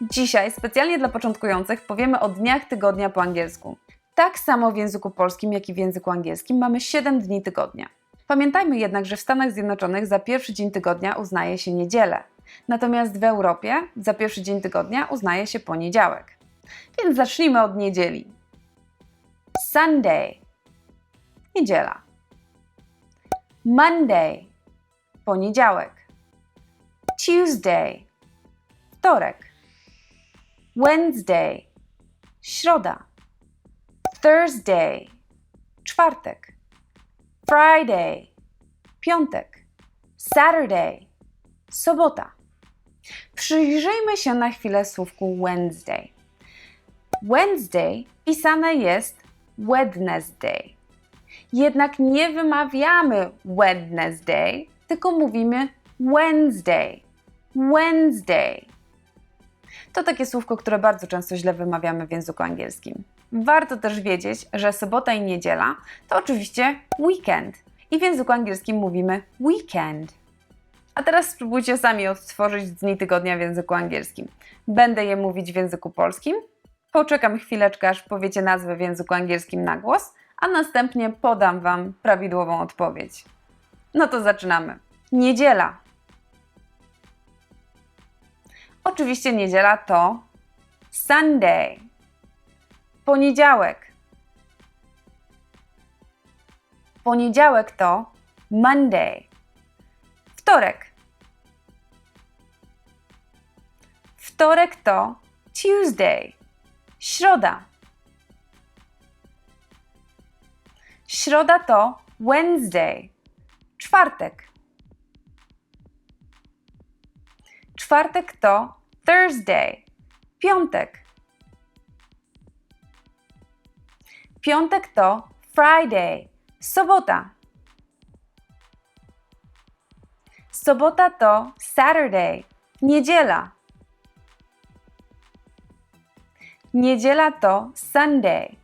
Dzisiaj specjalnie dla początkujących powiemy o dniach tygodnia po angielsku. Tak samo w języku polskim, jak i w języku angielskim mamy 7 dni tygodnia. Pamiętajmy jednak, że w Stanach Zjednoczonych za pierwszy dzień tygodnia uznaje się niedzielę, natomiast w Europie za pierwszy dzień tygodnia uznaje się poniedziałek. Więc zacznijmy od niedzieli. Sunday niedziela. Monday poniedziałek. Tuesday wtorek. Wednesday środa. Thursday czwartek. Friday piątek. Saturday sobota. Przyjrzyjmy się na chwilę słówku Wednesday. Wednesday pisane jest Wednesday. Jednak nie wymawiamy Wednesday, tylko mówimy Wednesday. Wednesday. To takie słówko, które bardzo często źle wymawiamy w języku angielskim. Warto też wiedzieć, że sobota i niedziela to oczywiście weekend i w języku angielskim mówimy weekend. A teraz spróbujcie sami odtworzyć dni tygodnia w języku angielskim. Będę je mówić w języku polskim. Poczekam chwileczkę, aż powiecie nazwę w języku angielskim na głos, a następnie podam Wam prawidłową odpowiedź. No to zaczynamy. Niedziela. Oczywiście niedziela to Sunday. Poniedziałek. Poniedziałek to Monday. Wtorek. Wtorek to Tuesday. Środa. Środa to Wednesday. Czwartek. Czwartek to Thursday. Piątek. Piątek to Friday. Sobota. Sobota to Saturday. Niedziela. Niedziela to Sunday.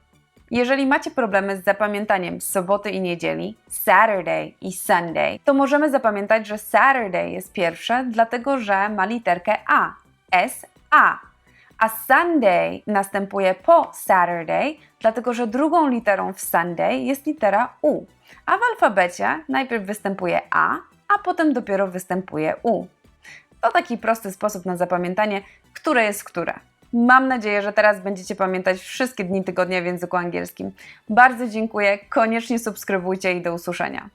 Jeżeli macie problemy z zapamiętaniem soboty i niedzieli, Saturday i Sunday, to możemy zapamiętać, że Saturday jest pierwsze, dlatego że ma literkę A. S A. A Sunday następuje po Saturday, dlatego że drugą literą w Sunday jest litera U. A w alfabecie najpierw występuje A, a potem dopiero występuje U. To taki prosty sposób na zapamiętanie, które jest które. Mam nadzieję, że teraz będziecie pamiętać wszystkie dni tygodnia w języku angielskim. Bardzo dziękuję, koniecznie subskrybujcie i do usłyszenia.